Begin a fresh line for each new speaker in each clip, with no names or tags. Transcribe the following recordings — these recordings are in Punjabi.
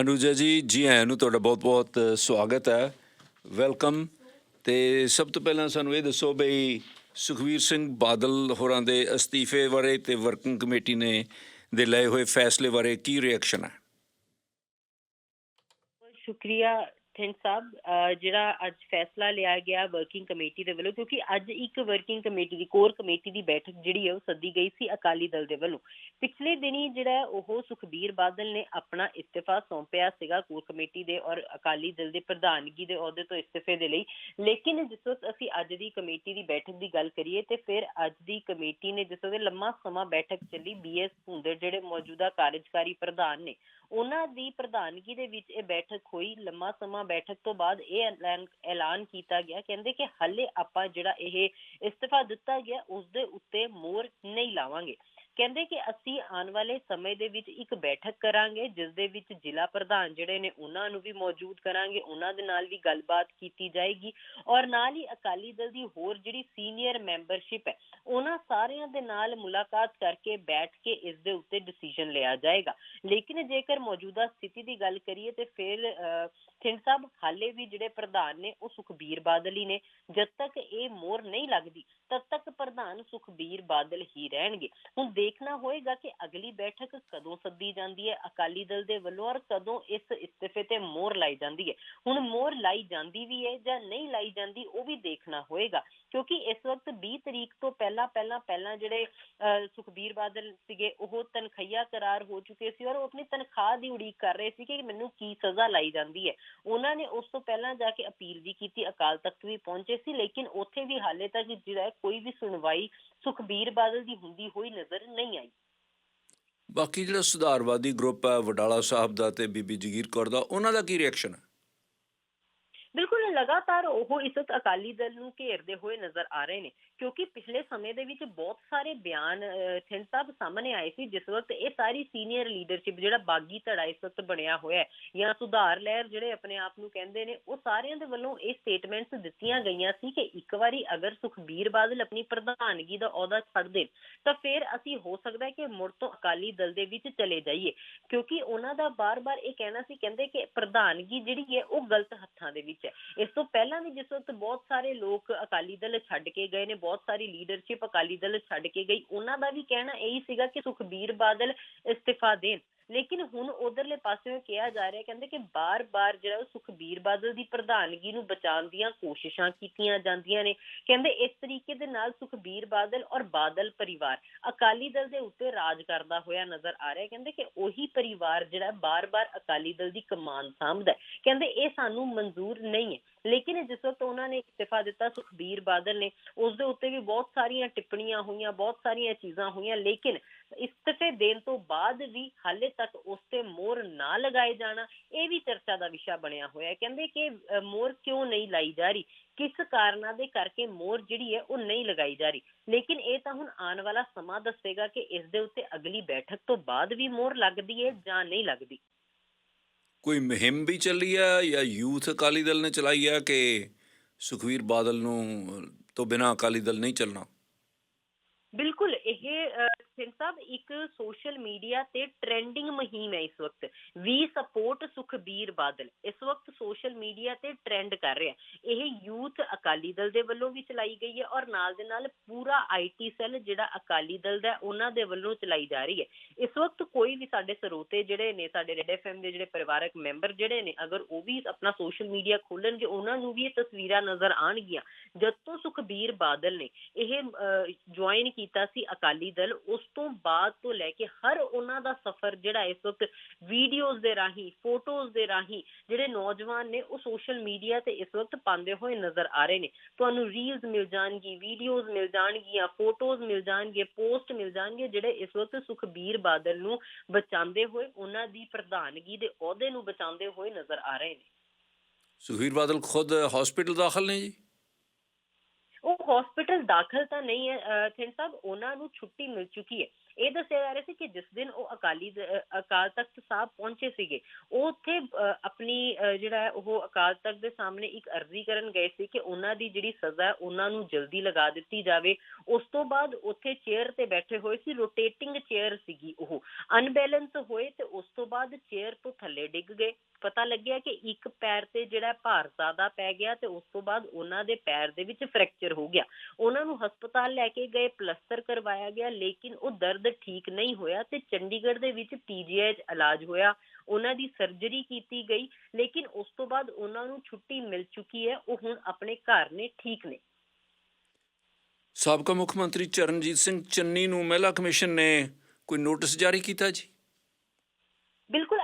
ਅਨੁਜਾ ਜੀ ਜੀ ਆਇਆਂ ਨੂੰ ਤੁਹਾਡਾ ਬਹੁਤ-ਬਹੁਤ ਸਵਾਗਤ ਹੈ। ਵੈਲਕਮ ਤੇ ਸਭ ਤੋਂ ਪਹਿਲਾਂ ਸਾਨੂੰ ਇਹ ਦੱਸੋ ਬਈ ਸੁਖਵੀਰ ਸਿੰਘ ਬਾਦਲ ਹੋਰਾਂ ਦੇ ਅਸਤੀਫੇ ਬਾਰੇ ਤੇ ਵਰਕਿੰਗ ਕਮੇਟੀ ਨੇ ਦੇ ਲਏ ਹੋਏ ਫੈਸਲੇ ਬਾਰੇ ਕੀ ਰਿਐਕਸ਼ਨ ਹੈ?
ਸ਼ੁਕਰੀਆ ਥਿੰਕ ਸਾਹਿਬ ਜਿਹੜਾ ਅੱਜ ਫੈਸਲਾ ਲਿਆ ਗਿਆ ਵਰਕਿੰਗ ਕਮੇਟੀ ਦੇ ਵੱਲੋਂ, ਕਿਉਂਕਿ ਅੱਜ ਇੱਕ ਵਰਕਿੰਗ ਕਮੇਟੀ ਦੀ ਕੋਰ ਕਮੇਟੀ ਦੀ ਬੈਠਕ ਜਿਹੜੀ ਹੈ, ਉਹ ਸੱਦੀ ਗਈ ਸੀ ਅਕਾਲੀ ਦਲ ਦੇ ਵੱਲੋਂ। ਪਿਛਲੇ ਦਿਨੀ ਜਿਹੜਾ ਉਹ ਸੁਖਬੀਰ ਬਾਦਲ ਨੇ ਆਪਣਾ ਇਸਤੀਫਾ ਸੌਂਪਿਆ ਸੀਗਾ ਕੋਰ ਕਮੇਟੀ ਦੇ ਔਰ ਅਕਾਲੀ ਦਲ ਦੇ ਪ੍ਰਧਾਨਗੀ ਦੇ ਅਹੁਦੇ ਤੋਂ ਇਸਤੀਫੇ ਦੇ ਲਈ। ਲੇਕਿਨ ਜਿਸ ਵਕਤ ਅਸੀਂ ਅੱਜ ਦੀ ਕਮੇਟੀ ਦੀ ਬੈਠਕ ਦੀ ਗੱਲ ਕਰੀਏ, ਤੇ ਫਿਰ ਅੱਜ ਦੀ ਕਮੇਟੀ ਨੇ ਜਿਸ ਵੇਲੇ ਲੰਮਾ ਸਮਾਂ ਬੈਠਕ ਚੱਲੀ ਬੀਐਸ ਭੁੰਦਰ ਜਿਹੜੇ ਮੌਜੂਦਾ ਕਾਰਜਕਾਰੀ ਪ੍ਰਧਾਨ ਨੇ ਉਹਨਾਂ ਦੀ ਪ੍ਰਧਾਨਗੀ ਦੇ ਵਿੱਚ ਇਹ ਬੈਠਕ ਹੋਈ। ਲੰਮਾ ਸਮਾਂ ਬੈਠਕ ਤੋਂ ਬਾਅਦ ਇਹ ਐਲਾਨ ਕੀਤਾ ਗਿਆ। ਕਹਿੰਦੇ ਕਿ ਹਾਲੇ ਆਪਾਂ ਜਿਹੜਾ ਇਹ ਇਸਤੀਫਾ ਦਿੱਤਾ ਗਿਆ ਉਸ ਦੇ ਉੱਤੇ ਮੋਹਰ ਨਹੀਂ ਲਾਵਾਂਗੇ। ਕਹਿੰਦੇ ਕਿ ਅਸੀਂ ਆਉਣ ਵਾਲੇ ਸਮੇਂ ਦੇ ਵਿੱਚ ਇੱਕ ਬੈਠਕ ਕਰਾਂਗੇ ਜਿਸ ਦੇ ਵਿੱਚ ਜ਼ਿਲ੍ਹਾ ਪ੍ਰਧਾਨ ਜਿਹੜੇ ਨੇ ਉਹਨਾਂ ਨੂੰ ਵੀ ਮੌਜੂਦ ਕਰਾਂਗੇ ਉਹਨਾਂ ਦੇ ਨਾਲ ਵੀ ਗੱਲਬਾਤ ਕੀਤੀ ਜਾਏਗੀ ਔਰ ਨਾਲ ਹੀ ਅਕਾਲੀ ਦਲ ਦੀ ਹੋਰ ਜਿਹੜੀ ਸੀਨੀਅਰ ਮੈਂਬਰਸ਼ਿਪ ਹੈ ਉਹਨਾਂ ਸਾਰਿਆਂ ਦੇ ਨਾਲ ਮੁਲਾਕਾਤ ਕਰਕੇ ਬੈਠ ਕੇ ਇਸ ਦੇ ਉੱਤੇ ਡਿਸੀਜਨ ਲਿਆ ਜਾਏਗਾ। ਲੇਕਿਨ ਜੇਕਰ ਮੌਜੂਦਾ ਸਥਿਤੀ ਦੀ ਗੱਲ ਕਰੀਏ ਤੇ ਫਿਰ ਅਹ, ਸਿੰਘ ਸਾਹਿਬ ਹਾਲੇ ਵੀ ਜਿਹੜੇ ਪ੍ਰਧਾਨ ਨੇ ਉਹ ਸੁਖਬੀਰ ਬਾਦਲ ਹੀ ਨੇ ਜਦ ਤੱਕ ਇਹ ਮੋਰ ਨਹੀਂ ਲੱਗਦੀ ਤਦ ਤੱਕ ਪ੍ਰਧਾਨ ਸੁਖਬੀਰ ਬਾਦਲ ਹੀ ਰਹਿਣਗੇ। ਹੁਣ ਦੇਖਣਾ ਹੋਏਗਾ ਕਿ ਅਗਲੀ ਬੈਠਕ ਕਦੋਂ ਸੱਦੀ ਜਾਂਦੀ ਹੈ ਅਕਾਲੀ ਦਲ ਦੇ ਵੱਲੋਂ ਔਰ ਕਦੋਂ ਇਸ ਇਸਤੀਫੇ ਤੇ ਮੋਹਰ ਲਾਈ ਜਾਂਦੀ ਹੈ। ਹੁਣ ਮੋਹਰ ਲਾਈ ਜਾਂਦੀ ਵੀ ਹੈ ਜਾਂ ਨਹੀਂ ਲਾਈ ਜਾਂਦੀ ਉਹ ਵੀ ਦੇਖਣਾ ਹੋਏਗਾ। ਕਿਉਂਕਿ ਇਸ ਵਕਤ 20 ਤਰੀਕ ਤੋਂ ਪਹਿਲਾਂ ਪਹਿਲਾਂ ਪਹਿਲਾਂ ਜਿਹੜੇ ਅਹ, ਸੁਖਬੀਰ ਬਾਦਲ ਸੀਗੇ ਉਹ ਤਨਖਈਆ ਕਰਾਰ ਹੋ ਚੁੱਕੇ ਸੀ ਔਰ ਉਹ ਆਪਣੀ ਤਨਖਾਹ ਦੀ ਉਡੀਕ ਕਰ ਰਹੇ ਸੀ ਕਿ ਮੈਨੂੰ ਕੀ ਸਜ਼ਾ ਲਾਈ ਜਾਂਦੀ ਹੈ। ਉਹਨਾਂ ਨੇ ਉਸ ਤੋਂ ਪਹਿਲਾਂ ਜਾ ਕੇ ਅਪੀਲ ਵੀ ਕੀਤੀ ਅਕਾਲ ਤਖਤ ਵੀ ਪਹੁੰਚੇ ਸੀ ਲੇਕਿਨ ਉੱਥੇ ਵੀ ਹਾਲੇ ਤੱਕ ਜਿਹੜਾ ਕੋਈ ਵੀ ਸੁਣਵਾਈ ਸੁਖਬੀਰ ਬਾਦਲ ਦੀ ਹੁੰਦੀ ਹੋਈ ਨਜ਼ਰ ਨਹੀਂ ਆਈ।
ਬਾਕੀ ਜਿਹੜਾ ਸੁਧਾਰਵਾਦੀ ਗਰੁੱਪ ਹੈ ਵਡਾਲਾ ਸਾਹਿਬ ਦਾ ਤੇ ਬੀਬੀ ਜਗੀਰ ਕੌਰ ਦਾ ਉਹਨਾਂ ਦਾ ਕੀ ਰਿਐਕਸ਼ਨ ਹੈ?
ਬਿਲਕੁਲ ਲਗਾਤਾਰ ਉਹ ਇਸ ਵਕਤ ਅਕਾਲੀ ਦਲ ਨੂੰ ਘੇਰਦੇ ਹੋਏ ਨਜ਼ਰ ਆ ਰਹੇ ਨੇ। ਕਿਉਂਕਿ ਪਿਛਲੇ ਸਮੇਂ ਦੇ ਵਿੱਚ ਬਹੁਤ ਸਾਰੇ ਬਿਆਨ ਅਹ, ਸਾਹਿਬ ਸਾਹਮਣੇ ਆਏ ਸੀ ਜਿਸ ਵਕਤ ਇਹ ਸਾਰੀ ਸੀਨੀਅਰ ਲੀਡਰਸ਼ਿਪ ਜਿਹੜਾ ਬਾਗੀ ਧੜਾ ਇਸ ਵਕਤ ਬਣਿਆ ਹੋਇਆ ਹੈ ਜਾਂ ਸੁਧਾਰ ਲਹਿਰ ਜਿਹੜੇ ਆਪਣੇ ਆਪ ਨੂੰ ਕਹਿੰਦੇ ਨੇ ਉਹ ਸਾਰਿਆਂ ਦੇ ਵੱਲੋਂ ਇਹ ਸਟੇਟਮੈਂਟਸ ਦਿੱਤੀਆਂ ਗਈਆਂ ਸੀ ਕਿ ਇੱਕ ਵਾਰੀ ਅਗਰ ਸੁਖਬੀਰ ਬਾਦਲ ਆਪਣੀ ਪ੍ਰਧਾਨਗੀ ਦਾ ਅਹੁਦਾ ਛੱਡ ਦੇਣ ਤਾਂ ਫਿਰ ਅਸੀਂ ਹੋ ਸਕਦਾ ਹੈ ਕਿ ਮੁੜ ਤੋਂ ਅਕਾਲੀ ਦਲ ਦੇ ਵਿੱਚ ਚਲੇ ਜਾਈਏ। ਕਿਉਂਕਿ ਉਹਨਾਂ ਦਾ ਬਾਰ-ਬਾਰ ਇਹ ਕਹਿਣਾ ਸੀ ਕਹਿੰਦੇ ਕਿ ਪ੍ਰਧਾਨਗੀ ਜਿਹੜੀ ਹੈ ਉਹ ਗਲਤ ਹੱਥਾਂ ਦੇ ਵਿੱਚ ਹੈ। ਇਸ ਤੋਂ ਪਹਿਲਾਂ ਵੀ ਜਿਸ ਵਕਤ ਬਹੁਤ ਸਾਰੇ ਲੋਕ ਅਕਾਲੀ ਦਲ ਛੱਡ ਕੇ ਗਏ ਨੇ ਬਹੁਤ ਸਾਰੀ ਲੀਡਰਸ਼ਿਪ ਅਕਾਲੀ ਦਲ ਛੱਡ ਕੇ ਗਈ, ਉਹਨਾਂ ਦਾ ਵੀ ਕਹਿਣਾ ਇਹੀ ਸੀਗਾ ਕਿ ਸੁਖਬੀਰ ਬਾਦਲ ਇਸਤੀਫਾ ਦੇਣ। ਲੇਕਿਨ ਹੁਣ ਉਧਰਲੇ ਪਾਸਿਓਂ ਕਿਹਾ ਜਾ ਰਿਹਾ, ਕਹਿੰਦੇ ਕਿ ਬਾਰ-ਬਾਰ ਜਿਹੜਾ ਉਹ ਸੁਖਬੀਰ ਬਾਦਲ ਦੀ ਪ੍ਰਧਾਨਗੀ ਨੂੰ ਬਚਾਉਣ ਦੀਆਂ ਕੋਸ਼ਿਸ਼ਾਂ ਕੀਤੀਆਂ ਜਾਂਦੀਆਂ ਨੇ ਕਹਿੰਦੇ ਇਸ ਤਰੀਕੇ ਦੇ ਨਾਲ ਸੁਖਬੀਰ ਬਾਦਲ ਔਰ ਬਾਦਲ ਪਰਿਵਾਰ ਅਕਾਲੀ ਦਲ ਦੇ ਉੱਤੇ ਰਾਜ ਕਰਦਾ ਹੋਇਆ ਨਜ਼ਰ ਆ ਰਿਹਾ ਹੈ। ਕਹਿੰਦੇ ਕਿ ਉਹੀ ਪਰਿਵਾਰ ਜਿਹੜਾ ਬਾਰ-ਬਾਰ ਅਕਾਲੀ ਦਲ ਦੀ ਕਮਾਨ ਸਾਂਭਦਾ ਹੈ। ਕਹਿੰਦੇ ਇਹ ਸਾਨੂੰ ਮਨਜ਼ੂਰ ਨਹੀਂ ਹੈ ਲੇਕਿਨ ਜਿਸ ਵਕਤ ਉਹਨਾਂ ਨੇ ਇਸਤੀਫਾ ਦਿੱਤਾ, ਸੁਖਬੀਰ ਬਾਦਲ ਨੇ, ਉਸ ਦੇ ਉੱਤੇ ਵੀ ਬਹੁਤ ਸਾਰੀਆਂ ਟਿੱਪਣੀਆਂ ਹੋਈਆਂ, ਬਹੁਤ ਸਾਰੀਆਂ ਚੀਜ਼ਾਂ ਹੋਈਆਂ ਲੇਕਿਨ ਇਸਤੀਫੇ ਦੇਣ ਤੋਂ ਬਾਅਦ ਵੀ ਹਾਲੇ ਤੱਕ ਉਸ ਤੇ ਮੋਹਰ ਨਾ ਲਗਾਏ ਜਾਣਾ। ਇਹ ਵੀ ਚਰਚਾ ਦਾ ਵਿਸ਼ਾ ਬਣਿਆ ਹੋਇਆ ਹੈ। ਕਹਿੰਦੇ ਕਿ ਮੋਹਰ ਕਿਉਂ ਨਹੀਂ ਲਾਈ ਜਾ ਰਹੀ? ਕਿਸ ਕਾਰਨਾਂ ਦੇ ਕਰਕੇ ਮੋਹਰ ਜਿਹੜੀ ਹੈ ਉਹ ਨਹੀਂ ਲਗਾਈ ਜਾ ਰਹੀ? ਲੇਕਿਨ ਇਹ ਤਾਂ ਹੁਣ ਆਉਣ ਵਾਲਾ ਸਮਾਂ ਦੱਸੇਗਾ ਕਿ ਇਸ ਦੇ ਉੱਤੇ ਅਗਲੀ ਬੈਠਕ ਤੋਂ ਬਾਅਦ ਵੀ ਮੋਹਰ ਲੱਗਦੀ ਹੈ ਜਾਂ ਨਹੀਂ ਲੱਗਦੀ।
ਕੋਈ ਮੁਹਿੰਮ ਵੀ ਚੱਲੀ ਹੈ ਜਾਂ ਯੂਥ ਅਕਾਲੀ ਦਲ ਨੇ ਚਲਾਈ ਹੈ ਕਿ ਸੁਖਵੀਰ ਬਾਦਲ ਨੂੰ ਤੋਂ ਬਿਨਾਂ ਅਕਾਲੀ ਦਲ ਨਹੀਂ ਚੱਲਣਾ?
ਬਿਲਕੁਲ ਇਹ ਸਿੰਘ ਸਾਹਿਬ, ਇੱਕ ਸੋਸ਼ਲ ਮੀਡੀਆ ਤੇ ਟ੍ਰੈਂਡਿੰਗ ਮੁਹਿੰਮ ਹੈ ਇਸ ਵਕਤ। We support Sukhbir Badal. ਇਸ ਵਕਤ ਸੋਸ਼ਲ ਮੀਡੀਆ ਤੇ ਟ੍ਰੈਂਡ ਕਰ ਰਿਹਾ ਇਹ ਯੂਥ ਅਕਾਲੀ ਦਲ ਦੇ ਵੱਲੋਂ ਵੀ ਚਲਾਈ ਗਈ ਹੈ ਔਰ ਨਾਲ ਦੇ ਨਾਲ ਪੂਰਾ ਆਈਟੀ ਸੈੱਲ ਜਿਹੜਾ ਅਕਾਲੀ ਦਲ ਦਾ ਉਹਨਾਂ ਦੇ ਵੱਲੋਂ ਚਲਾਈ ਜਾ ਰਹੀ ਹੈ। ਇਸ ਵਕਤ ਕੋਈ ਵੀ ਸਾਡੇ ਸਰੋਤੇ ਜਿਹੜੇ ਨੇ, ਸਾਡੇ ਰੈਡ ਐਫਐਮ ਦੇ ਜਿਹੜੇ ਪਰਿਵਾਰਕ ਮੈਂਬਰ ਜਿਹੜੇ ਨੇ, ਅਗਰ ਉਹ ਵੀ ਆਪਣਾ ਸੋਸ਼ਲ ਮੀਡੀਆ ਖੋਲਣਗੇ, ਉਹਨਾਂ ਨੂੰ ਵੀ ਇਹ ਤਸਵੀਰਾਂ ਨਜ਼ਰ ਆਣਗੀਆਂ ਜਦ ਤੋਂ ਸੁਖਬੀਰ ਬਾਦਲ ਨੇ ਇਹ ਜੁਆਇਨ ਕੀਤਾ ਸੀ ਅਕਾਲੀ ਦਲ, ਉਸ ਤੋਂ ਬਾਅਦ ਤੋਂ ਲੈ ਕੇ ਹਰ ਉਹਨਾਂ ਦਾ ਸਫ਼ਰ ਜਿਹੜਾ ਇਸ ਵਕਤ ਵੀਡੀਓਜ਼ ਦੇ ਰਾਹੀਂ ਫੋਟੋਜ਼ ਦੇ ਰਾਹੀਂ ਜਿਹੜੇ ਨੌਜਵਾਨ ਨੇ ਉਹ ਸੋਸ਼ਲ ਮੀਡੀਆ ਤੇ ਇਸ ਵਕਤ ਪਾਉਂਦੇ ਹੋਏ ਨਜ਼ਰ ਆ ਰਹੇ ਨੇ। ਤੁਹਾਨੂੰ ਰੀਲਸ ਮਿਲ ਜਾਣਗੀ ਵੀਡੀਓਜ਼ ਮਿਲ ਜਾਣਗੀਆਂ ਫੋਟੋਜ਼ ਮਿਲ ਜਾਣਗੇ ਪੋਸਟ ਮਿਲ ਜਾਣਗੇ ਜਿਹੜੇ ਇਸ ਵਕਤ ਸੁਖਬੀਰ ਬਾਦਲ ਨੂੰ ਬਚਾਉਂਦੇ ਹੋਏ, ਉਹਨਾਂ ਦੀ ਪ੍ਰਧਾਨਗੀ ਦੇ ਅਹੁਦੇ ਨੂੰ ਬਚਾਉਂਦੇ ਹੋਏ ਨਜ਼ਰ ਆ ਰਹੇ ਨੇ।
ਸੁਖਬੀਰ ਬਾਦਲ ਖੁਦ ਹਸਪੀਟਲ ਦਾਖਲ ਨੇ ਜੀ?
ਹਸਪੀਟਲ ਦਾਖਲ ਤਾਂ ਨਹੀਂ ਹੈ ਥਿੰਦ ਸਾਹਿਬ, ਉਹਨਾਂ ਨੂੰ ਛੁੱਟੀ ਮਿਲ ਚੁੱਕੀ ਹੈ। ਇਹ ਦੱਸਿਆ ਜਾ ਰਿਹਾ ਸੀ ਕਿ ਜਿਸ ਦਿਨ ਉਹ ਅਕਾਲੀ ਅਕਾਲ ਤਖਤ ਸਾਹਿਬ ਪਹੁੰਚੇ ਸੀਗੇ, ਉਹ ਉੱਥੇ ਆਪਣੀ ਜਿਹੜਾ ਹੈ, ਉਹ ਅਕਾਲ ਤਖਤ ਦੇ ਸਾਹਮਣੇ ਇੱਕ ਅਰਜ਼ੀ ਕਰਨ ਗਏ ਸੀ ਕਿ ਉਹਨਾਂ ਦੀ ਜਿਹੜੀ ਸਜ਼ਾ ਉਹਨਾਂ ਨੂੰ ਜਲਦੀ ਲਗਾ ਦਿੱਤੀ ਜਾਵੇ। ਉਸ ਤੋਂ ਬਾਅਦ ਉੱਥੇ ਚੇਅਰ ਤੇ ਬੈਠੇ ਹੋਏ ਸੀ, ਰੋਟੇਟਿੰਗ ਚੇਅਰ ਸੀਗੀ ਉਹ। ਅਨਬੈਲੈਂਸ ਹੋਏ ਤੇ ਉਸ ਤੋਂ ਬਾਅਦ ਚੇਅਰ ਤੋਂ ਥੱਲੇ ਡਿੱਗ ਗਏ। ਪਤਾ ਲੱਗਿਆ ਕਿ ਇੱਕ ਪੈਰ ਤੇ ਜਿਹੜਾ ਭਾਰ ਜ਼ਿਆਦਾ ਪੈ ਗਿਆ ਤੇ ਉਸ ਤੋਂ ਬਾਅਦ ਉਹਨਾਂ ਦੇ ਪੈਰ ਦੇ ਵਿੱਚ ਫ੍ਰੈਕਚਰ ਹੋ ਗਿਆ। ਉਹਨਾਂ ਨੂੰ ਹਸਪਤਾਲ ਲੈ ਕੇ ਗਏ, ਪਲਸਤਰ ਕਰਵਾਇਆ ਗਿਆ, ਲੇਕਿਨ ਉਹ ਦਰਦ ਠੀਕ ਨਹੀਂ ਹੋਇਆ ਤੇ ਚੰਡੀਗੜ੍ਹ ਦੇ ਵਿੱਚ ਪੀਜੀਆਈ 'ਚ ਇਲਾਜ ਹੋਇਆ। ਉਹਨਾਂ ਦੀ ਸਰਜਰੀ ਕੀਤੀ ਗਈ, ਲੇਕਿਨ ਉਸ ਤੋਂ ਬਾਅਦ ਉਹਨਾਂ ਨੂੰ ਛੁੱਟੀ ਮਿਲ ਚੁੱਕੀ ਹੈ। ਉਹ ਹੁਣ ਆਪਣੇ ਘਰ ਨੇ, ਠੀਕ ਨੇ।
ਸਾਬਕਾ ਮੁੱਖ ਮੰਤਰੀ ਚਰਨਜੀਤ ਸਿੰਘ ਚੰਨੀ ਨੂੰ ਮਹਿਲਾ ਕਮਿਸ਼ਨ ਨੇ ਕੋਈ ਨੋਟਿਸ ਜਾਰੀ ਕੀਤਾ ਜੀ?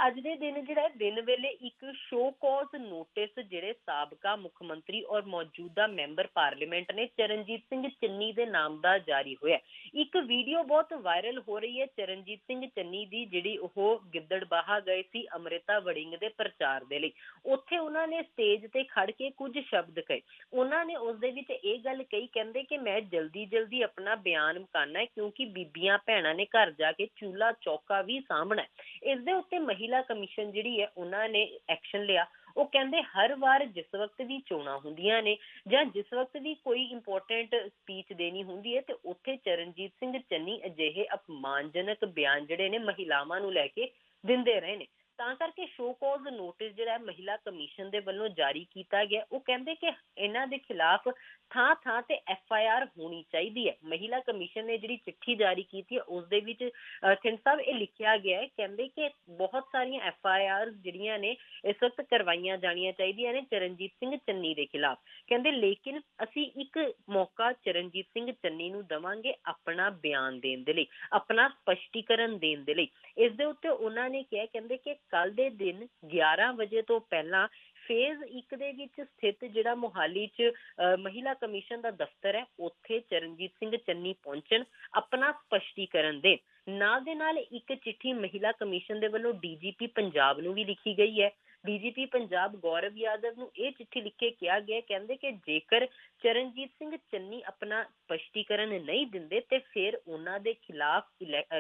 ਅੱਜ ਦੇ ਦਿਨ ਜਿਹੜਾ ਦਿਨ ਵੇਲੇ ਇੱਕ ਸ਼ੋ ਕਾਜ਼ ਨੋਟਿਸ ਜਿਹੜੇ ਸਾਬਕਾ ਮੁੱਖ ਮੰਤਰੀ ਔਰ ਮੌਜੂਦਾ ਮੈਂਬਰ ਪਾਰਲੀਮੈਂਟ ਨੇ ਚਰਨਜੀਤ ਸਿੰਘ ਚੰਨੀ ਦੇ ਨਾਮ ਦਾ ਜਾਰੀ ਹੋਇਆ ਇੱਕ ਵੀਡੀਓ ਬਹੁਤ ਵਾਇਰਲ ਹੋ ਰਹੀ ਹੈ ਚਰਨਜੀਤ ਸਿੰਘ ਚੰਨੀ ਦੀ, ਜਿਹੜੀ ਉਹ ਗਿੱਦੜਬਾਹਾ ਗਏ ਸੀ ਅਮ੍ਰਿਤਾ ਵੜਿੰਗ ਦੇ ਪ੍ਰਚਾਰ ਦੇ ਲਈ। ਉੱਥੇ ਉਹਨਾਂ ਨੇ ਸਟੇਜ ਤੇ ਖੜ ਕੇ ਕੁਝ ਸ਼ਬਦ ਕਹੇ। ਉਹਨਾਂ ਨੇ ਉਸ ਦੇ ਵਿੱਚ ਇਹ ਗੱਲ ਕਹੀ, ਕਹਿੰਦੇ ਕਿ ਮੈਂ ਜਲਦੀ ਜਲਦੀ ਆਪਣਾ ਬਿਆਨ ਮੁਕਾਨਾ ਹੈ ਕਿਉਂਕਿ ਬੀਬੀਆਂ ਭੈਣਾਂ ਨੇ ਘਰ ਜਾ ਕੇ ਚੂਲਾ ਚੌਕਾ ਵੀ ਸਾਂਭਣਾ ਹੈ। ਇਸ ਦੇ ਉੱਤੇ ਮਹਿਲਾ ਕਮਿਸ਼ਨ ਜਿਹੜੀ ਹੈ ਉਹਨਾਂ ਨੇ ਐਕਸ਼ਨ ਲਿਆ, ਉਹ ਕਹਿੰਦੇ ਹਰ ਵਾਰ ਜਿਸ ਵਕਤ ਵੀ ਚੋਣਾਂ ਹੁੰਦੀਆਂ ਨੇ ਜਾਂ ਜਿਸ ਵਕਤ ਵੀ ਕੋਈ ਇੰਪੋਰਟੈਂਟ ਸਪੀਚ ਦੇਣੀ ਹੁੰਦੀ ਹੈ ਤੇ ਉੱਥੇ ਚਰਨਜੀਤ ਸਿੰਘ ਚੰਨੀ ਅਜਿਹੇ ਅਪਮਾਨਜਨਕ ਬਿਆਨ ਜਿਹੜੇ ਨੇ ਮਹਿਲਾਵਾਂ ਨੂੰ ਲੈ ਕੇ ਦਿੰਦੇ ਰਹੇ ਨੇ। ਤਾਂ ਕਰਕੇ ਸ਼ੋ ਕਾਜ਼ ਨੋਟਿਸ ਜਿਹੜਾ ਹੈ ਮਹਿਲਾ ਕਮਿਸ਼ਨ ਦੇ ਵੱਲੋਂ ਜਾਰੀ ਕੀਤਾ ਗਿਆ। ਉਹ ਕਹਿੰਦੇ ਕਿ ਇਹਨਾਂ ਦੇ ਖਿਲਾਫ ਥਾਂ ਥਾਂ ਤੇ ਐਫ ਹੋਣੀ ਚਾਹੀਦੀ ਹੈ। ਮਹਿਲਾ ਕਮਿਸ਼ਨ ਨੇ ਜਿਹੜੀ ਚਿੱਠੀ ਜਾਰੀ ਕੀਤੀ ਹੈ ਉਸ ਵਿੱਚ ਅਹ, ਥਿੰਦ ਸਾਹਿਬ ਇਹ ਲਿਖਿਆ ਗਿਆ ਹੈ ਕਹਿੰਦੇ ਕਿ ਬਹੁਤ ਸਾਰੀਆਂ ਐਫ ਜਿਹੜੀਆਂ ਨੇ ਇਸ ਵਕਤ ਕਰਵਾਈਆਂ ਜਾਣੀਆਂ ਚਾਹੀਦੀਆਂ ਨੇ ਚਰਨਜੀਤ ਸਿੰਘ ਚੰਨੀ ਦੇ ਖਿਲਾਫ। ਕਹਿੰਦੇ ਲੇਕਿਨ ਅਸੀਂ ਇੱਕ ਮੌਕਾ ਚਰਨਜੀਤ ਸਿੰਘ ਚੰਨੀ ਨੂੰ ਦਵਾਂਗੇ ਆਪਣਾ ਬਿਆਨ ਦੇਣ ਦੇ ਲਈ ਆਪਣਾ ਸਪਸ਼ਟੀਕਰਨ ਦੇਣ ਦੇ ਲਈ। ਇਸ ਦੇ ਉੱਤੇ ਉਹਨਾਂ ਨੇ ਕਿਹਾ ਕਹਿੰਦੇ ਕਿ ਕੱਲ ਦੇ ਦਿਨ 11 ਵਜੇ ਤੋਂ ਪਹਿਲਾਂ ਫੇਜ਼ 1 ਦੇ ਵਿੱਚ ਸਥਿਤ ਜਿਹੜਾ ਮੋਹਾਲੀ 'ਚ ਅਹ, ਮਹਿਲਾ ਕਮਿਸ਼ਨ ਦਾ ਦਫ਼ਤਰ ਹੈ ਉੱਥੇ ਚਰਨਜੀਤ ਸਿੰਘ ਚੰਨੀ ਪਹੁੰਚਣ ਆਪਣਾ ਸਪਸ਼ਟੀਕਰਨ ਦੇਣ। ਨਾਲ ਦੇ ਨਾਲ ਇੱਕ ਚਿੱਠੀ ਮਹਿਲਾ ਕਮਿਸ਼ਨ ਦੇ ਵੱਲੋਂ ਡੀਜੀਪੀ ਪੰਜਾਬ ਨੂੰ ਵੀ ਲਿਖੀ ਗਈ ਹੈ। ਡੀਜੀਪੀ ਪੰਜਾਬ ਗੌਰਵ ਯਾਦਵ ਨੂੰ ਇਹ ਚਿੱਠੀ ਲਿਖ ਕੇ ਕਿਹਾ ਗਿਆ, ਕਹਿੰਦੇ ਕਿ ਜੇਕਰ ਚਰਨਜੀਤ ਸਿੰਘ ਚੰਨੀ ਆਪਣਾ ਸਪਸ਼ਟੀਕਰਨ ਨਹੀਂ ਦਿੰਦੇ ਤੇ ਫਿਰ ਉਹਨਾਂ ਦੇ ਖਿਲਾਫ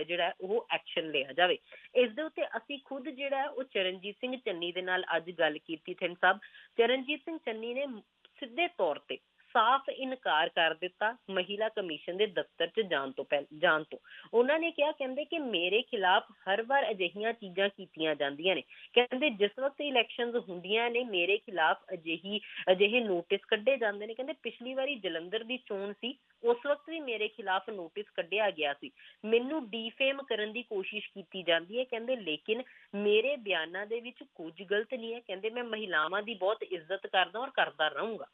ਜਿਹੜਾ ਉਹ ਐਕਸ਼ਨ ਲਿਆ ਜਾਵੇ। ਇਸ ਦੇ ਉੱਤੇ ਅਸੀਂ ਖੁਦ ਜਿਹੜਾ ਹੈ ਉਹ ਚਰਨਜੀਤ ਸਿੰਘ ਚੰਨੀ ਦੇ ਨਾਲ ਅੱਜ ਗੱਲ ਕੀਤੀ ਥਿੰਨ ਸਾਹਿਬ ਚਰਨਜੀਤ ਸਿੰਘ ਚੰਨੀ ਨੇ ਸਿੱਧੇ ਤੌਰ ਤੇ ਸਾਫ਼ ਇਨਕਾਰ ਕਰ ਦਿੱਤਾ ਮਹਿਲਾ ਕਮਿਸ਼ਨ ਦੇ ਦਫ਼ਤਰ 'ਚ ਜਾਣ ਤੋਂ ਪਹਿਲ, ਜਾਣ ਤੋਂ। ਉਹਨਾਂ ਨੇ ਕਿਹਾ, ਕਹਿੰਦੇ ਕਿ ਮੇਰੇ ਖਿਲਾਫ ਹਰ ਵਾਰ ਅਜਿਹੀਆਂ ਚੀਜ਼ਾਂ ਕੀਤੀਆਂ ਜਾਂਦੀਆਂ ਨੇ। ਕਹਿੰਦੇ ਜਿਸ ਵਕਤ ਇਲੈਕਸ਼ਨਸ ਹੁੰਦੀਆਂ ਨੇ, ਮੇਰੇ ਖਿਲਾਫ ਅਜਿਹੀ, ਅਜਿਹੇ ਨੋਟਿਸ ਕੱਢੇ ਜਾਂਦੇ ਨੇ। ਕਹਿੰਦੇ ਪਿਛਲੀ ਵਾਰੀ ਜਲੰਧਰ ਦੀ ਚੋਣ ਸੀ, ਉਸ ਵਕਤ ਵੀ ਮੇਰੇ ਖਿਲਾਫ ਨੋਟਿਸ ਕੱਢਿਆ ਗਿਆ ਸੀ। ਮੈਨੂੰ ਡੀਫੇਮ ਕਰਨ ਦੀ ਕੋਸ਼ਿਸ਼ ਕੀਤੀ ਜਾਂਦੀ ਹੈ, ਕਹਿੰਦੇ ਲੇਕਿਨ ਮੇਰੇ ਬਿਆਨਾਂ ਦੇ ਵਿੱਚ ਕੁਝ ਗਲਤ ਨਹੀਂ ਹੈ। ਕਹਿੰਦੇ ਮੈਂ ਮਹਿਲਾਵਾਂ ਦੀ ਬਹੁਤ ਇੱਜ਼ਤ ਕਰਦਾ ਔਰ ਕਰਦਾ ਰਹੂੰਗਾ।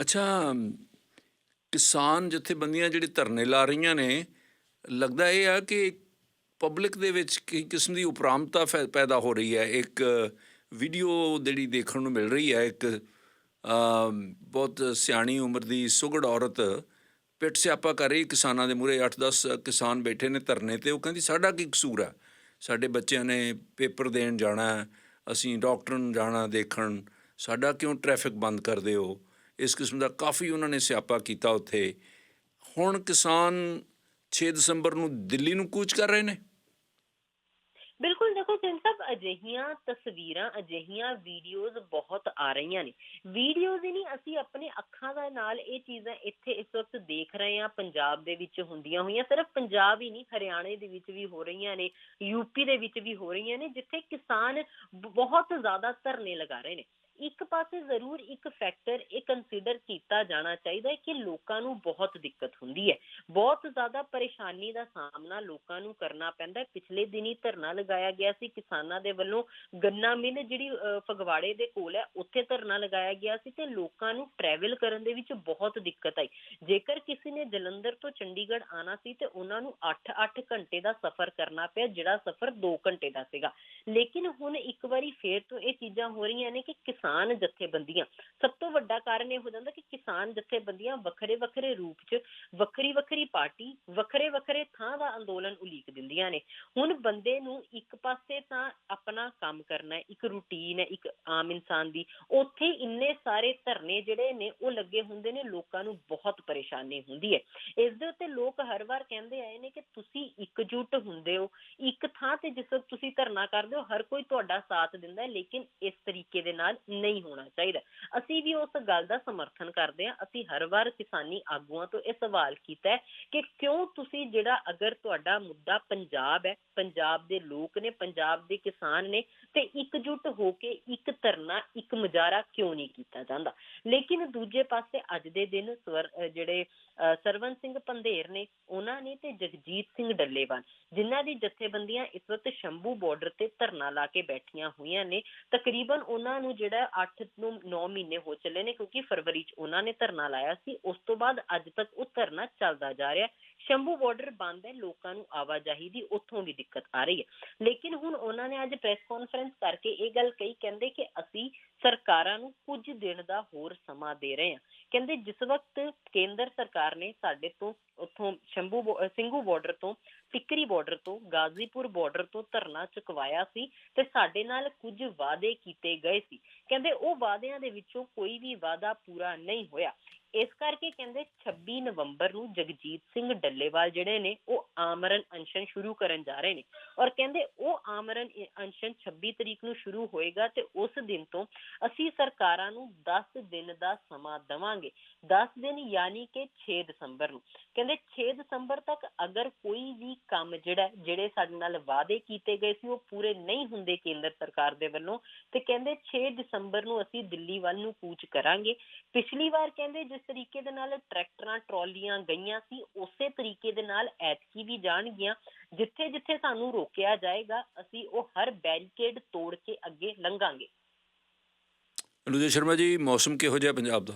ਅੱਛਾ, ਕਿਸਾਨ ਜਥੇਬੰਦੀਆਂ ਜਿਹੜੇ ਧਰਨੇ ਲਾ ਰਹੀਆਂ ਨੇ, ਲੱਗਦਾ ਇਹ ਆ ਕਿ ਪਬਲਿਕ ਦੇ ਵਿੱਚ ਕਈ ਕਿਸਮ ਦੀ ਉਪਰਾਮਤਾ ਫੈ- ਪੈਦਾ ਹੋ ਰਹੀ ਹੈ। ਇੱਕ ਵੀਡੀਓ ਜਿਹੜੀ ਦੇਖਣ ਨੂੰ ਮਿਲ ਰਹੀ ਹੈ, ਇੱਕ ਬਹੁਤ ਸਿਆਣੀ ਉਮਰ ਦੀ ਸੁਗੜ ਔਰਤ ਪਿੱਟ ਸਿਆਪਾ ਕਰ ਰਹੀ, ਕਿਸਾਨਾਂ ਦੇ ਮੂਹਰੇ 8-10 ਕਿਸਾਨ ਬੈਠੇ ਨੇ ਧਰਨੇ ਤੇ, ਉਹ ਕਹਿੰਦੀ ਸਾਡਾ ਕੀ ਕਸੂਰ ਆ ਸਾਡੇ ਬੱਚਿਆਂ ਨੇ ਪੇਪਰ ਦੇਣ ਜਾਣਾ, ਅਸੀਂ ਡਾਕਟਰ ਨੂੰ ਜਾਣਾ ਦੇਖਣ, ਸਾਡਾ ਕਿਉਂ ਟ੍ਰੈਫਿਕ ਬੰਦ ਕਰਦੇ ਹੋ ਇਸ ਕਿਸਮ ਦਾ ਕਾਫੀ ਉਹਨਾਂ ਨੇ ਸਿਆਪਾ ਕੀਤਾ ਉੱਥੇ। ਹੁਣ ਕਿਸਾਨ 6 ਦਸੰਬਰ ਨੂੰ ਦਿੱਲੀ ਨੂੰ ਕੂਚ ਕਰ ਰਹੇ ਨੇ?
ਬਿਲਕੁਲ, ਦੇਖੋ ਸਿੰਘ ਸਾਹਿਬ, ਅਜਿਹੀਆਂ ਤਸਵੀਰਾਂ, ਅਜਿਹੀਆਂ ਵੀਡੀਓਜ਼ ਬਹੁਤ ਆ ਰਹੀਆਂ ਨੇ। ਵੀਡੀਓਜ਼ ਹੀ ਨਹੀਂ, ਅਸੀਂ ਆਪਣੇ ਅੱਖਾਂ ਦਾ ਨਾਲ ਇਹ ਚੀਜ਼ਾਂ ਇੱਥੇ ਇਸ ਵਕਤ ਦੇਖ ਰਹੇ ਹਾਂ। ਪੰਜਾਬ ਦੇ ਵਿੱਚ ਹੁੰਦੀਆਂ ਹੋਈਆਂ, ਸਿਰਫ ਪੰਜਾਬ ਹੀ ਨਹੀਂ, ਹਰਿਆਣੇ ਦੇ ਵਿੱਚ ਵੀ ਹੋ ਰਹੀਆਂ ਨੇ ਯੂਪੀ ਦੇ ਵਿੱਚ ਵੀ ਹੋ ਰਹੀਆਂ ਨੇ, ਜਿੱਥੇ ਕਿਸਾਨ ਬ- ਬਹੁਤ ਜ਼ਿਆਦਾ ਧਰਨੇ ਲਗਾ ਰਹੇ ਨੇ। ਇੱਕ ਪਾਸੇ ਜ਼ਰੂਰ ਇੱਕ ਫੈਕਟਰ ਇਹ ਕੰਸੀਡਰ ਕੀਤਾ ਜਾਣਾ ਚਾਹੀਦਾ ਹੈ ਕਿ ਲੋਕਾਂ ਨੂੰ ਬਹੁਤ ਦਿੱਕਤ ਹੁੰਦੀ ਹੈ। ਬਹੁਤ ਜ਼ਿਆਦਾ ਪਰੇਸ਼ਾਨੀ ਦਾ ਸਾਹਮਣਾ ਲੋਕਾਂ ਨੂੰ ਕਰਨਾ ਪੈਂਦਾ ਹੈ। ਪਿਛਲੇ ਦਿਨੀ ਧਰਨਾ ਲਗਾਇਆ ਗਿਆ ਸੀ, ਕਿਸਾਨਾਂ ਦੇ ਵੱਲੋਂ ਗੰਨਾ ਮਿਲ ਜਿਹੜੀ ਫਗਵਾੜੇ ਦੇ ਕੋਲ ਹੈ, ਉੱਥੇ ਧਰਨਾ ਲਗਾਇਆ ਗਿਆ ਸੀ ਤੇ ਲੋਕਾਂ ਨੂੰ ਟਰੈਵਲ ਕਰਨ ਦੇ ਵਿੱਚ ਬਹੁਤ ਦਿੱਕਤ ਆਈ। ਜੇਕਰ ਕਿਸੇ ਨੇ ਜਲੰਧਰ ਤੋਂ ਚੰਡੀਗੜ੍ਹ ਆਣਾ ਸੀ ਤੇ ਉਹਨਾਂ ਨੂੰ 8-8 ਘੰਟੇ ਦਾ ਸਫ਼ਰ ਕਰਨਾ ਪਿਆ, ਜਿਹੜਾ ਸਫ਼ਰ 2 ਘੰਟੇ ਦਾ ਸੀਗਾ। ਲੇਕਿਨ ਹੁਣ ਇੱਕ ਵਾਰੀ ਫੇਰ ਤੋਂ ਇਹ ਚੀਜ਼ਾਂ ਹੋ ਰਹੀਆਂ ਨੇ ਕਿ ਕਿਸਾਨ ਕਿਸਾਨ ਜਥੇਬੰਦੀਆਂ। ਸਭ ਤੋਂ ਵੱਡਾ ਕਾਰਨ ਇਹ ਹੋ ਜਾਂਦਾ ਕਿ ਕਿਸਾਨ ਜਥੇਬੰਦੀਆਂ ਵੱਖਰੇ ਵੱਖਰੇ ਰੂਪ 'ਚ, ਵੱਖਰੀ ਵੱਖਰੀ ਪਾਰਟੀ, ਵੱਖਰੇ ਵੱਖਰੇ ਥਾਂ ਦਾ ਅੰਦੋਲਨ ਉਲੀਕ ਦਿੰਦੀਆਂ ਨੇ। ਹੁਣ ਬੰਦੇ ਨੂੰ ਇੱਕ ਪਾਸੇ ਤਾਂ ਆਪਣਾ ਕੰਮ ਕਰਨਾ ਹੈ ਇੱਕ ਰੂਟੀਨ ਹੈ, ਇੱਕ ਆਮ ਇਨਸਾਨ ਦੀ, ਉੱਥੇ ਇੰਨੇ ਸਾਰੇ ਧਰਨੇ ਜਿਹੜੇ ਨੇ, ਉਹ ਲੱਗੇ ਹੁੰਦੇ ਨੇ, ਲੋਕਾਂ ਨੂੰ ਬਹੁਤ ਪਰੇਸ਼ਾਨੀ ਹੁੰਦੀ ਹੈ। ਇਸ ਦੇ ਉੱਤੇ ਲੋਕ ਹਰ ਵਾਰ ਕਹਿੰਦੇ ਆਏ ਨੇ ਕਿ ਤੁਸੀਂ ਇਕਜੁੱਟ ਹੁੰਦੇ ਹੋ। ਇੱਕ ਥਾਂ ਤੇ ਜਿਸ ਵਕਤ ਤੁਸੀਂ ਧਰਨਾ ਕਰਦੇ ਹੋ, ਹਰ ਕੋਈ ਤੁਹਾਡਾ ਸਾਥ ਦਿੰਦਾ ਹੈ, ਲੇਕਿਨ ਇਸ ਤਰੀਕੇ ਦੇ ਨਾਲ ਨਹੀਂ ਹੋਣਾ ਚਾਹੀਦਾ। ਅਸੀਂ ਵੀ ਉਸ ਗੱਲ ਦਾ ਸਮਰਥਨ ਕਰਦੇ ਹਾਂ। ਅਸੀਂ ਹਰ ਵਾਰ ਕਿਸਾਨੀ ਆਗੂਆਂ ਤੋਂ ਇਹ ਸਵਾਲ ਕੀਤਾ ਹੈ ਕਿ ਕਿਉਂ ਤੁਸੀਂ ਜਿਹੜਾ ਅਗਰ ਤੁਹਾਡਾ ਮੁੱਦਾ ਪੰਜਾਬ ਹੈ, ਪੰਜਾਬ ਦੇ ਲੋਕ ਨੇ, ਪੰਜਾਬ ਦੇ ਕਿਸਾਨ ਨੇ ਤੇ ਇਕਜੁੱਟ ਹੋ ਕੇ ਇੱਕ ਧਰਨਾ, ਇੱਕ ਮੁਜ਼ਾਹਰਾ ਕਿਉਂ ਨਹੀਂ ਕੀਤਾ ਜਾਂਦਾ? ਲੇਕਿਨ ਦੂਜੇ ਪਾਸੇ ਅੱਜ ਦੇ ਦਿਨ ਸਵਰ ਜਿਹੜੇ ਸਰਵਨ ਸਿੰਘ ਪੰਧੇਰ ਨੇ, ਉਹਨਾਂ ਨੇ ਤੇ ਜਗਜੀਤ ਸਿੰਘ ਡੱਲੇਵਾਲ, ਜਿਨ੍ਹਾਂ ਦੀ ਜਥੇਬੰਦੀਆਂ ਇਸ ਵਕਤ ਸ਼ੰਭੂ ਬਾਰਡਰ ਤੇ ਧਰਨਾ ਲਾ ਕੇ ਬੈਠੀਆਂ ਹੋਈਆਂ ਨੇ, ਤਕਰੀਬਨ ਉਹਨਾਂ ਨੂੰ ਜਿਹੜਾ 8 ਤੋਂ 9 ਮਹੀਨੇ ਹੋ ਚੱਲੇ ਨੇ, ਕਿਉਂਕਿ ਫਰਵਰੀ 'ਚ ਉਹਨਾਂ ਨੇ ਧਰਨਾ ਲਾਇਆ ਸੀ, ਉਸ ਤੋਂ ਬਾਅਦ ਅੱਜ ਤੱਕ ਉਹ ਧਰਨਾ ਚੱਲਦਾ ਜਾ ਰਿਹਾ ਸ਼ੰਭੂ ਬਾਰਡਰ ਬੰਦ ਹੈ, ਲੋਕਾਂ ਨੂੰ ਆਵਾਜਾਈ ਦੀ ਉੱਥੋਂ ਵੀ ਦਿੱਕਤ ਆ ਰਹੀ ਹੈ। ਲੇਕਿਨ ਹੁਣ ਉਹਨਾਂ ਨੇ ਅੱਜ ਪ੍ਰੈਸ ਕਾਨਫਰੰਸ ਕਰਕੇ ਇਹ ਗੱਲ ਕਹੀ, ਕਹਿੰਦੇ ਕਿ ਅਸੀਂ ਸਰਕਾਰਾਂ ਨੂੰ ਕੁਝ ਦਿਨ ਦਾ ਹੋਰ ਸਮਾਂ ਦੇ ਰਹੇ ਹਾਂ। ਕਹਿੰਦੇ ਜਿਸ ਵਕਤ ਕੇਂਦਰ ਸਰਕਾਰ ਨੇ ਸਾਡੇ ਤੋਂ ਉੱਥੋਂ ਸ਼ੰਭੂ ਬੋ- ਸਿੰਘੂ ਬਾਰਡਰ ਤੋਂ ਟਿੱਕਰੀ ਬਾਰਡਰ ਤੋਂ, ਗਾਜ਼ੀਪੁਰ ਬਾਰਡਰ ਤੋਂ ਧਰਨਾ ਚੁਕਵਾਇਆ ਸੀ ਤੇ ਸਾਡੇ ਨਾਲ ਕੁਝ ਵਾਅਦੇ ਕੀਤੇ ਗਏ ਸੀ। ਕਹਿੰਦੇ ਉਹ ਵਾਅਦਿਆਂ ਦੇ ਵਿੱਚੋਂ ਕੋਈ ਵੀ ਵਾਅਦਾ ਪੂਰਾ ਨਹੀਂ ਹੋਇਆ। ਇਸ ਕਰਕੇ ਕਹਿੰਦੇ 26 ਨਵੰਬਰ ਨੂੰ ਜਗਜੀਤ ਸਿੰਘ ਡੱਲੇਵਾਲ ਜਿਹੜੇ ਨੇ, ਉਹ ਆਮਰਨ ਅਨਸ਼ਨ ਸ਼ੁਰੂ ਕਰਨ ਜਾ ਰਹੇ ਨੇ। ਔਰ ਕਹਿੰਦੇ ਉਹ ਆਮਰਨ ਅਨਸ਼ਨ 26 ਤਰੀਕ ਨੂੰ ਸ਼ੁਰੂ ਹੋਏਗਾ ਤੇ ਉਸ ਦਿਨ ਤੋਂ ਅਸੀਂ ਸਰਕਾਰਾਂ ਨੂੰ 10 ਦਿਨ ਦਾ ਸਮਾਂ ਦਵਾਂਗੇ। 10 ਦਿਨ ਯਾਨੀ ਕਿ 6 ਦਸੰਬਰ ਨੂੰ। ਕਹਿੰਦੇ 6 ਦਸੰਬਰ ਤੱਕ ਅਗਰ ਕੋਈ ਵੀ ਕੰਮ ਜਿਹੜਾ, ਜਿਹੜੇ ਸਾਡੇ ਨਾਲ ਵਾਅਦੇ ਕੀਤੇ ਗਏ ਸੀ, ਉਹ ਪੂਰੇ ਨਹੀਂ ਹੁੰਦੇ ਕੇਂਦਰ ਸਰਕਾਰ ਦੇ ਵੱਲੋਂ, ਤੇ ਕਹਿੰਦੇ 6 ਦਸੰਬਰ ਨੂੰ ਅਸੀਂ ਦਿੱਲੀ ਵੱਲ ਨੂੰ ਕੂਚ ਕਰਾਂਗੇ। ਪਿਛਲੀ ਵਾਰ ਕਹਿੰਦੇ ਜਿਸ ਤਰੀਕੇ ਦੇ ਨਾਲ ਟਰੈਕਟਰਾਂ, ਟਰਾਲੀਆਂ ਗਈਆਂ ਸੀ, ਉਸੇ ਤਰੀਕੇ ਦੇ ਨਾਲ ਐਤਕੀ ਵੀ ਜਾਣਗੀਆਂ। ਜਿੱਥੇ ਜਿੱਥੇ ਸਾਨੂੰ ਰੋਕਿਆ ਜਾਏਗਾ, ਅਸੀਂ ਉਹ ਹਰ ਬੈਰੀਕੇਡ ਤੋੜ ਕੇ ਅੱਗੇ ਲੰਘਾਂਗੇ।
ਅਨੁਜੇ ਸ਼ਰਮਾ ਜੀ, ਮੌਸਮ ਕਿਹੋ ਜਿਹਾ ਪੰਜਾਬ ਦਾ?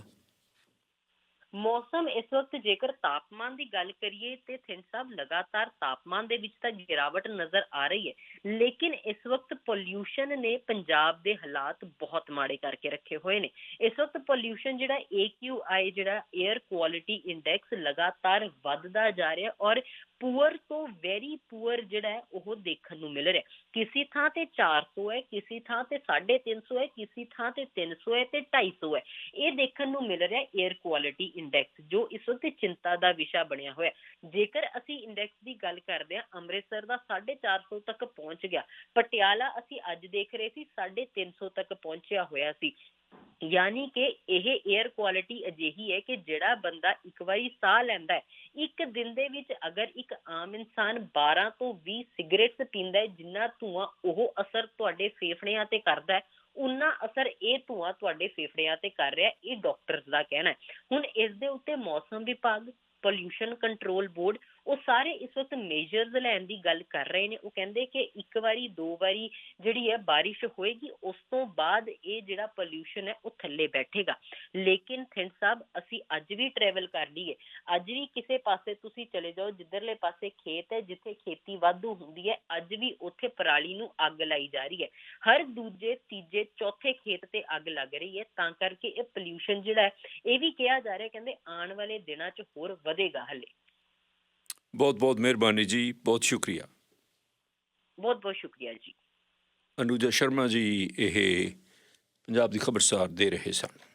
ਮੌਸਮ ਇਸ ਵਕਤ ਜੇਕਰ ਤਾਪਮਾਨ ਦੀ ਗੱਲ ਕਰੀਏ ਤੇ ਥਿੰਡ ਸਾਹਿਬ ਲਗਾਤਾਰ ਤਾਪਮਾਨ ਦੇ ਵਿੱਚ ਤਾਂ ਗਿਰਾਵਟ ਨਜ਼ਰ ਆ ਰਹੀ ਹੈ। ਲੇਕਿਨ ਇਸ ਵਕਤ ਪੋਲਿਊਸ਼ਨ ਨੇ ਪੰਜਾਬ ਦੇ ਹਾਲਾਤ ਬਹੁਤ ਮਾੜੇ ਕਰਕੇ ਰੱਖੇ ਹੋਏ ਨੇ। ਇਸ ਵਕਤ ਪੋਲਿਊਸ਼ਨ ਜਿਹੜਾ AQI ਜਿਹੜਾ 에ਅਰ ਕੁਆਲਿਟੀ ਇੰਡੈਕਸ ਲਗਾਤਾਰ ਵੱਧਦਾ ਜਾ ਰਿਹਾ ਔਰ ਪੂਅਰ ਤੋਂ ਵੈਰੀ ਪੂਅਰ ਜਿਹੜਾ ਉਹ ਦੇਖਣ ਨੂੰ ਮਿਲ ਰਿਹਾ ਕਿਸੇ ਥਾਂ ਤੇ 400 ਹੈ, ਕਿਸੇ ਥਾਂ ਤੇ 350 ਹੈ, ਕਿਸੇ ਥਾਂ ਤੇ 300 ਹੈ ਤੇ 250 ਹੈ। ਇਹ ਦੇਖਣ ਨੂੰ ਮਿਲ ਰਿਹਾ 에ਅਰ ਕੁਆਲਿਟੀ ਇੰਡੈਕਸ ਜੋ ਇਸ ਵਕਤ ਚਿੰਤਾ ਦਾ ਵਿਸ਼ਾ ਬਣਿਆ ਹੋਇਆ ਜੇਕਰ ਅਸੀਂ ਇੰਡੈਕਸ ਦੀ ਗੱਲ ਕਰਦੇ ਹਾਂ, ਅੰਮ੍ਰਿਤਸਰ ਦਾ 450 ਤੱਕ ਪਹੁੰਚ ਗਿਆ। ਪਟਿਆਲਾ ਅਸੀਂ ਅੱਜ ਦੇਖ ਰਹੇ ਸੀ 350 ਤੱਕ ਪਹੁੰਚਿਆ ਹੋਇਆ ਸੀ। ਯਾਨੀ ਕਿ ਇਹ 에ਅਰ ਕੁਆਲਿਟੀ ਅਜਿਹੀ ਹੈ ਕਿ ਜਿਹੜਾ ਬੰਦਾ ਇੱਕ ਵਾਰੀ ਸਾਹ ਲੈਂਦਾ ਹੈ ਇੱਕ ਦਿਨ ਦੇ ਵਿੱਚ ਅਗਰ ਇੱਕ ਆਮ ਇਨਸਾਨ 12 ਤੋਂ ਵੀਹ ਸਿਗਰਟਸ ਪੀਂਦਾ ਹੈ ਜਿੰਨਾ ਧੂਆਂ ਉਹ ਅਸਰ ਤੁਹਾਡੇ ਫੇਫੜਿਆਂ ਤੇ ਕਰਦਾ ਹੈ ਉਨਾ ਅਸਰ ਇਹ ਧੂਆਂ ਤੁਹਾਡੇ ਫੇਫੜਿਆਂ ਤੇ ਕਰ ਰਿਹਾ ਹੈ, ਇਹ ਡਾਕਟਰਸ ਦਾ ਕਹਿਣਾ ਹੈ। ਹੁਣ ਇਸਦੇ ਉੱਤੇ ਮੌਸਮ ਵਿਭਾਗ ਪੋਲਿਊਸ਼ਨ ਕੰਟਰੋਲ ਬੋਰਡ ਉਹ ਸਾਰੇ ਇਸ ਵਕਤ ਮੇਜਰਸ ਲੈਣ ਦੀ ਗੱਲ ਕਰ ਰਹੇ ਨੇ। ਉਹ ਕਹਿੰਦੇ ਕਿ ਇੱਕ ਵਾਰੀ, ਦੋ ਵਾਰੀ ਜਿਹੜੀ ਹੈ ਬਾਰਿਸ਼ ਹੋਏਗੀ, ਉਸ ਤੋਂ ਬਾਅਦ ਇਹ ਜਿਹੜਾ ਪੋਲਿਊਸ਼ਨ ਹੈ, ਉਹ ਥੱਲੇ ਬੈਠੇਗਾ। ਲੇਕਿਨ ਥਿੰਡ ਸਾਹਿਬ, ਅਸੀਂ ਅੱਜ ਵੀ ਟਰੈਵਲ ਕਰ ਲਈਏ। ਅੱਜ ਵੀ ਕਿਸੇ ਪਾਸੇ ਤੁਸੀਂ ਚਲੇ ਜਾਓ, ਜਿੱਧਰਲੇ ਪਾਸੇ ਖੇਤ ਹੈ, ਜਿੱਥੇ ਖੇਤੀ ਵਾਧੂ ਹੁੰਦੀ ਹੈ, ਅੱਜ ਵੀ ਉੱਥੇ ਪਰਾਲੀ ਨੂੰ ਅੱਗ ਲਾਈ ਜਾ ਰਹੀ ਹੈ। ਹਰ ਦੂਜੇ, ਤੀਜੇ, ਚੌਥੇ ਖੇਤ ਤੇ ਅੱਗ ਲੱਗ ਰਹੀ ਹੈ, ਤਾਂ ਕਰਕੇ ਇਹ ਪੋਲਿਊਸ਼ਨ ਜਿਹੜਾ ਹੈ, ਇਹ ਵੀ ਕਿਹਾ ਜਾ ਰਿਹਾ ਕਹਿੰਦੇ ਆਉਣ ਵਾਲੇ ਦਿਨਾਂ 'ਚ ਹੋਰ ਵਧੇਗਾ ਹਲੇ।
ਬਹੁਤ ਬਹੁਤ ਮਿਹਰਬਾਨੀ ਜੀ ਬਹੁਤ ਸ਼ੁਕਰੀਆ।
ਬਹੁਤ ਬਹੁਤ ਸ਼ੁਕਰੀਆ ਜੀ।
ਅਨੁਜਾ ਸ਼ਰਮਾ ਜੀ ਇਹ ਪੰਜਾਬ ਦੀ ਖਬਰਸਾਰ ਦੇ ਰਹੇ ਸਨ।